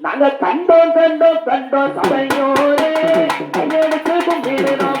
நாங்க கண்டோம் கண்டோம் கண்டோம் சபையோரே. கையெடுத்து கும்பிடுறோம்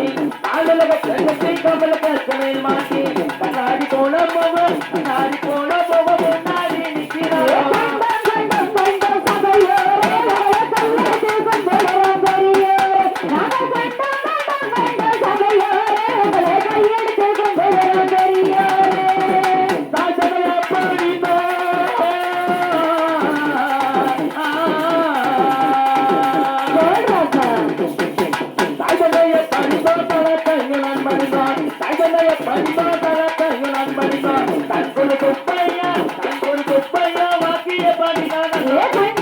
காதல கட்டணத்தை கமல கற்பனை மாட்டி கண்ணாடி போன முகம் கண்ணாடி போன Obrigada,